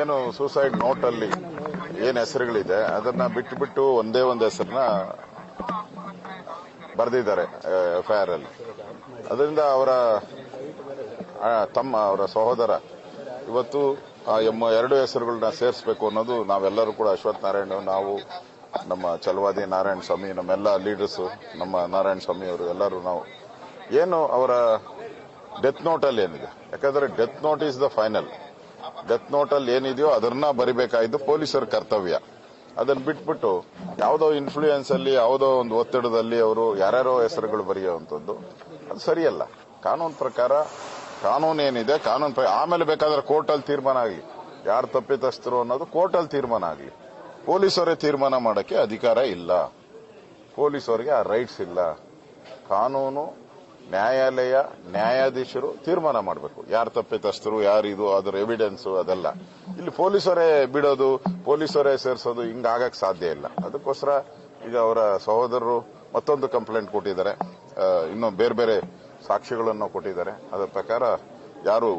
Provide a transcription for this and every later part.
ಏನು suicide note ಅಲ್ಲಿ ಏನ್ ಹೆಸರುಗಳಿದೆ, ಅದನ್ನ ಬಿಟ್ಟು ಬಿಟ್ಟು ಒಂದೇ ಒಂದು ಹೆಸರನ್ನ ಬರೆದಿದ್ದಾರೆ ಎಫ್ಐಆರ್ ಅಲ್ಲಿ. ಅದರಿಂದ ಅವರ ತಮ್ಮ, ಅವರ ಸಹೋದರ, ಇವತ್ತು ಆ ಎಮ್ಮ ಎರಡು ಹೆಸರುಗಳನ್ನ ಸೇರಿಸಬೇಕು ಅನ್ನೋದು ನಾವೆಲ್ಲರೂ ಕೂಡ ಅಶ್ವಥ್ ನಾರಾಯಣ, ನಾವು, ನಮ್ಮ ಚಲವಾದಿ ನಾರಾಯಣ ಸ್ವಾಮಿ, ನಮ್ಮೆಲ್ಲ ಲೀಡರ್ಸ್ ನಮ್ಮ ನಾರಾಯಣ ಸ್ವಾಮಿ ಅವರು ಎಲ್ಲರೂ ನಾವು. ಏನು ಅವರ ಡೆತ್ ನೋಟ್ ಅಲ್ಲಿ ಏನಿದೆ? ಯಾಕಂದ್ರೆ death note is the final death note ಅಲ್ಲಿ ಏನಿದೆಯೋ ಅದನ್ನ ಬರಿಬೇಕಾಯ್ತು. ಪೊಲೀಸರ ಕರ್ತವ್ಯ. ಅದನ್ನ ಬಿಟ್ಬಿಟ್ಟು ಯಾವುದೋ ಇನ್ಫ್ಲೂಯೆನ್ಸ್ ಅಲ್ಲಿ, ಯಾವುದೋ ಒಂದು ಒತ್ತಡದಲ್ಲಿ ಅವರು ಯಾರ್ಯಾರೋ ಹೆಸರುಗಳು ಬರೆಯುವಂಥದ್ದು, ಅದು ಸರಿಯಲ್ಲ. ಕಾನೂನು ಪ್ರಕಾರ ಕಾನೂನು ಏನಿದೆ, ಕಾನೂನು ಆಮೇಲೆ ಬೇಕಾದ್ರೆ ಕೋರ್ಟಲ್ಲಿ ತೀರ್ಮಾನ ಆಗಲಿ. ಯಾರು ತಪ್ಪಿತಸ್ಥರು ಅನ್ನೋದು ಕೋರ್ಟಲ್ಲಿ ತೀರ್ಮಾನ ಆಗಲಿ. ಪೊಲೀಸರೇ ತೀರ್ಮಾನ ಮಾಡೋಕ್ಕೆ ಅಧಿಕಾರ ಇಲ್ಲ. ಪೊಲೀಸರಿಗೆ ಆ ರೈಟ್ಸ್ ಇಲ್ಲ. ಕಾನೂನು ನ್ಯಾಯಾಲಯ, ನ್ಯಾಯಾಧೀಶರು ತೀರ್ಮಾನ ಮಾಡಬೇಕು. ಯಾರು ತಪ್ಪಿತಸ್ಥರು, ಯಾರು ಇದು, ಅದರ ಎವಿಡೆನ್ಸ್ ಅದೆಲ್ಲ. ಇಲ್ಲಿ ಪೊಲೀಸರೇ ಬಿಡೋದು, ಪೊಲೀಸರೇ ಸೇರಿಸೋದು ಹಿಂಗಾಗಕ್ ಸಾಧ್ಯ ಇಲ್ಲ. ಅದಕ್ಕೋಸ್ಕರ ಈಗ ಅವರ ಸಹೋದರರು ಮತ್ತೊಂದು ಕಂಪ್ಲೇಂಟ್ ಕೊಟ್ಟಿದ್ದಾರೆ. ಇನ್ನೂ ಬೇರೆ ಬೇರೆ ಸಾಕ್ಷಿಗಳನ್ನು ಕೊಟ್ಟಿದ್ದಾರೆ. ಅದರ ಪ್ರಕಾರ ಯಾರು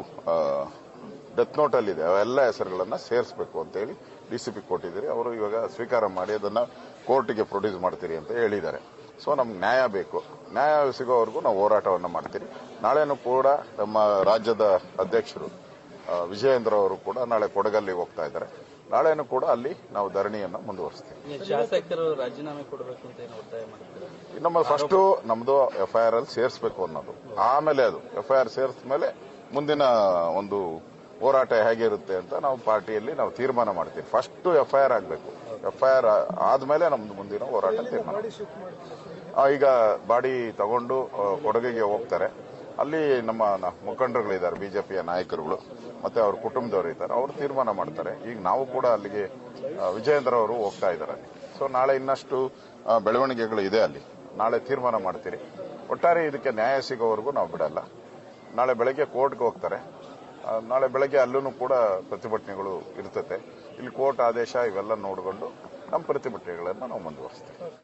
ಡೆತ್ ನೋಟ್ ಅಲ್ಲಿ ಇದೆ, ಅವೆಲ್ಲ ಹೆಸರುಗಳನ್ನು ಸೇರಿಸಬೇಕು ಅಂತ ಹೇಳಿ ಡಿಸಿಪಿ ಕೊಟ್ಟಿದ್ದೀರಿ. ಅವರು ಇವಾಗ ಸ್ವೀಕಾರ ಮಾಡಿ ಅದನ್ನ ಕೋರ್ಟ್ಗೆ ಪ್ರೊಡ್ಯೂಸ್ ಮಾಡ್ತೀರಿ ಅಂತ ಹೇಳಿದ್ದಾರೆ. ಸೊ ನಮ್ಗೆ ನ್ಯಾಯ ಬೇಕು. ನ್ಯಾಯ ಸಿಗೋವರೆಗೂ ನಾವು ಹೋರಾಟವನ್ನು ಮಾಡ್ತೀವಿ ನಾಳೆನೂ ಕೂಡ ನಮ್ಮ ರಾಜ್ಯದ ಅಧ್ಯಕ್ಷರು ವಿಜಯೇಂದ್ರ ಅವರು ಕೂಡ ನಾಳೆ ಕೊಡಗಲ್ಲಿಗೆ ಹೋಗ್ತಾ ಇದ್ದಾರೆ. ನಾಳೆನೂ ಕೂಡ ಅಲ್ಲಿ ನಾವು ಧರಣಿಯನ್ನು ಮುಂದುವರಿಸ್ತೀವಿ. ಶಾಸಕರು ರಾಜೀನಾಮೆ ಕೊಡಬೇಕು ಅಂತ ನಮ್ಮ ಫಸ್ಟು ನಮ್ದು ಎಫ್ಐಆರ್ ಅಲ್ಲಿ ಸೇರಿಸಬೇಕು ಅನ್ನೋದು. ಆಮೇಲೆ ಅದು ಎಫ್ಐಆರ್ ಸೇರಿದ ಮೇಲೆ ಮುಂದಿನ ಒಂದು ಹೋರಾಟ ಹೇಗಿರುತ್ತೆ ಅಂತ ನಾವು ಪಾರ್ಟಿಯಲ್ಲಿ ನಾವು ತೀರ್ಮಾನ ಮಾಡ್ತೀವಿ. ಫಸ್ಟ್ ಎಫ್ಐಆರ್ ಆಗಬೇಕು. ಎಫ್ಐಆರ್ ಆದ್ಮೇಲೆ ನಮ್ದು ಮುಂದಿನ ಹೋರಾಟ ತೀರ್ಮಾನ. ಈಗ ಬಾಡಿ ತಗೊಂಡು ಕೊಡಗಿಗೆ ಹೋಗ್ತಾರೆ. ಅಲ್ಲಿ ನಮ್ಮ ಮುಖಂಡರುಗಳಿದ್ದಾರೆ ಬಿಜೆಪಿಯ ನಾಯಕರುಗಳು. ಮತ್ತೆ ಅವ್ರ ಕುಟುಂಬದವರು ಇದ್ದಾರೆ. ಅವರು ತೀರ್ಮಾನ ಮಾಡ್ತಾರೆ. ಈಗ ನಾವು ಕೂಡ ಅಲ್ಲಿಗೆ ವಿಜಯೇಂದ್ರ ಅವರು ಹೋಗ್ತಾ ಇದ್ದಾರೆ ಸೊ ನಾಳೆ ಇನ್ನಷ್ಟು ಬೆಳವಣಿಗೆಗಳು ಇದೆ ಅಲ್ಲಿ. ನಾಳೆ ತೀರ್ಮಾನ ಮಾಡ್ತೀರಿ. ಒಟ್ಟಾರೆ ಇದಕ್ಕೆ ನ್ಯಾಯ ಸಿಗೋವರೆಗೂ ನಾವು ಬಿಡಲ್ಲ. ನಾಳೆ ಬೆಳಗ್ಗೆ ಕೋರ್ಟ್ಗೆ ಹೋಗ್ತಾರೆ. ನಾಳೆ ಬೆಳಗ್ಗೆ ಅಲ್ಲೂ ಕೂಡ ಪ್ರತಿಭಟನೆಗಳು ಇರ್ತದೆ. ಇಲ್ಲಿ ಕೋರ್ಟ್ ಆದೇಶ ಇವೆಲ್ಲ ನೋಡಿಕೊಂಡು ನಮ್ಮ ಪ್ರತಿಭಟನೆಗಳನ್ನು ನಾವು ಮುಂದುವರಿಸ್ತೀವಿ.